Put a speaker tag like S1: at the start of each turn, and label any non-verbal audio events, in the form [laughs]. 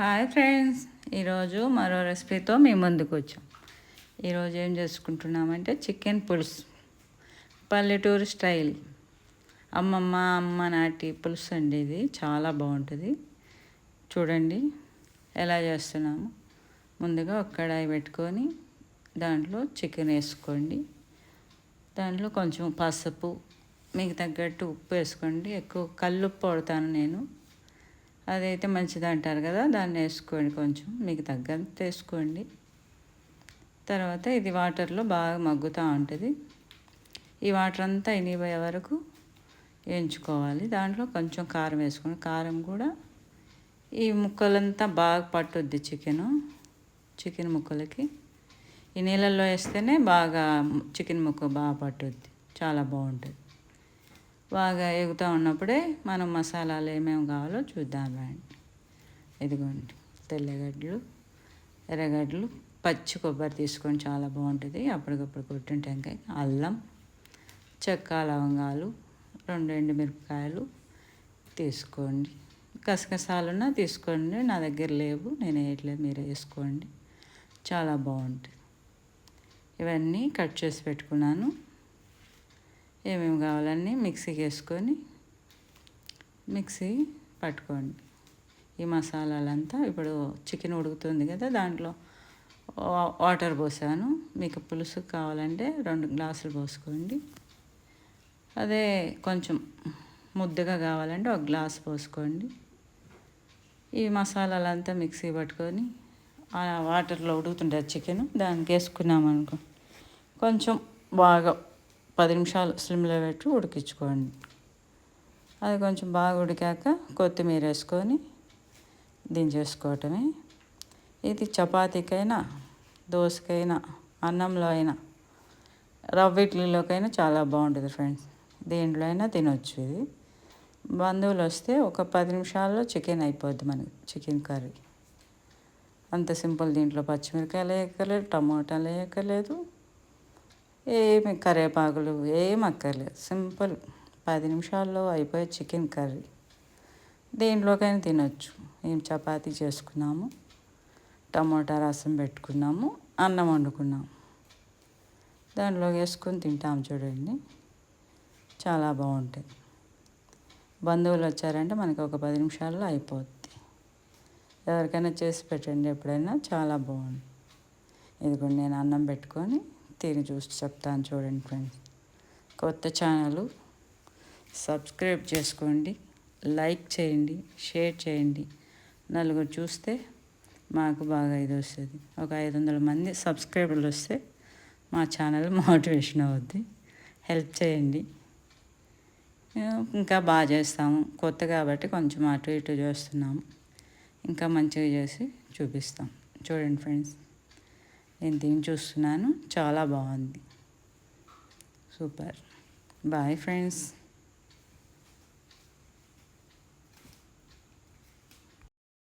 S1: Hi friends ఈరోజు మరో రెసిపీతో మీ ముందుకు వచ్చాం. ఈరోజు ఏం చేసుకుంటున్నామంటే చికెన్ పులుసు. పల్లెటూరు స్టైల్. అమ్మమ్మ అమ్మ నాటి పులుసు అండి ఇది. చాలా బాగుంటుంది. చూడండి ఎలా చేస్తున్నాము. ముందుగా ఒక కడాయి పెట్టుకొని దాంట్లో చికెన్ వేసుకోండి. దాంట్లో కొంచెం పసుపు మీకు తగ్గట్టు ఉప్పు వేసుకోండి. ఎక్కువ కల్లుప్పు పడతాను నేను. అదైతే మంచిది అంటారు కదా దాన్ని వేసుకోండి కొంచెం మీకు తగ్గంత వేసుకోండి. తర్వాత ఇది వాటర్లో బాగా మగ్గుతూ ఉంటుంది. ఈ వాటర్ అంతా ఇనిపోయే వరకు వేయించుకోవాలి దాంట్లో కొంచెం కారం వేసుకోండి. కారం కూడా ఈ ముక్కలంతా బాగా పట్టుద్ది చికెను చికెన్ ముక్కలకి. ఈ నీళ్ళల్లో వేస్తేనే బాగా చికెన్ ముక్క బాగా పట్టుద్ది. చాలా బాగుంటుంది. బాగా ఎగుతూ ఉన్నప్పుడే మనం మసాలాలు ఏమేమి కావాలో చూద్దాం రండి. ఇదిగోండి తెల్లగడ్డలు ఎర్రగడ్డలు పచ్చి కొబ్బరి తీసుకొని చాలా బాగుంటుంది. అప్పటికప్పుడు కొట్టిన టెంకాయ అల్లం చెక్క లవంగాలు రెండు ఎండుమిరపకాయలు తీసుకోండి. గసగసాలున్న తీసుకోండి. నా దగ్గర లేవు నేను వేయట్లేదు మీరు వేసుకోండి. చాలా బాగుంటుంది. ఇవన్నీ కట్ చేసి పెట్టుకున్నాను. ఏమేమి కావాలన్నీ మిక్సీకి వేసుకొని మిక్సీ పట్టుకోండి. ఈ మసాలాలంతా ఇప్పుడు చికెన్ ఉడుకుతుంది కదా దాంట్లో వాటర్ పోసాను. మీకు పులుసు కావాలంటే రెండు గ్లాసులు పోసుకోండి. అదే కొంచెం ముద్దగా కావాలంటే ఒక గ్లాస్ పోసుకోండి. ఈ మసాలాలంతా మిక్సీ పట్టుకొని ఆ వాటర్లో ఉడుకుతుంటుంది చికెన్ దానికి వేసుకున్నామనుకో కొంచెం బాగా పది నిమిషాలు స్లిమ్లో పెట్టి ఉడికించుకోండి. అది కొంచెం బాగా ఉడికాక కొత్తిమీర వేసుకొని దించేసుకోవటమే. ఇది చపాతీకైనా దోశకైనా అన్నంలో అయినా రవ్వ ఇడ్లీలోకైనా చాలా బాగుంటుంది ఫ్రెండ్స్. దేంట్లో అయినా తినొచ్చు ఇది. బంధువులు వస్తే ఒక పది నిమిషాల్లో చికెన్ అయిపోద్ది మనకి చికెన్ కర్రీ. అంత సింపుల్ దీంట్లో పచ్చిమిరకాయలు వేయక్కర్లేదు టమాటాలు వేయక్కర్లేదు. ఏమి కరివేపాకులు ఏం అక్కర్లేదు. సింపుల్. పది నిమిషాల్లో అయిపోయే చికెన్ కర్రీ. దేంట్లోకైనా తినొచ్చు. ఏం చపాతీ చేసుకున్నాము టమోటా రసం పెట్టుకున్నాము అన్నం వండుకున్నాము. దాంట్లో వేసుకొని తింటాము చూడండి. చాలా బాగుంటుంది బంధువులు వచ్చారంటే మనకి ఒక పది నిమిషాల్లో అయిపోద్ది. ఎవరికైనా చేసి పెట్టండి ఎప్పుడైనా చాలా బాగుంది ఇదిగోండి నేను అన్నం పెట్టుకొని తిని చూసి చెప్తాను చూడండి ఫ్రెండ్స్ కొత్త ఛానల్ సబ్స్క్రైబ్ చేసుకోండి లైక్ చేయండి షేర్ చేయండి. నలుగురు చూస్తే మాకు బాగా ఇది వస్తుంది. ఒక ఐదు వందల మంది సబ్స్క్రైబర్లు వస్తే మా ఛానల్ మోటివేషన్ [laughs] అవుద్ది. హెల్ప్ చేయండి. ఇంకా బాగా చేస్తాము. కొత్త కాబట్టి కొంచెం అటు ఇటు చేస్తున్నాము. ఇంకా మంచిగా చేసి చూపిస్తాం. చూడండి ఫ్రెండ్స్ నేను తిని చూస్తున్నాను? చాలా బాగుంది. సూపర్. Bye friends.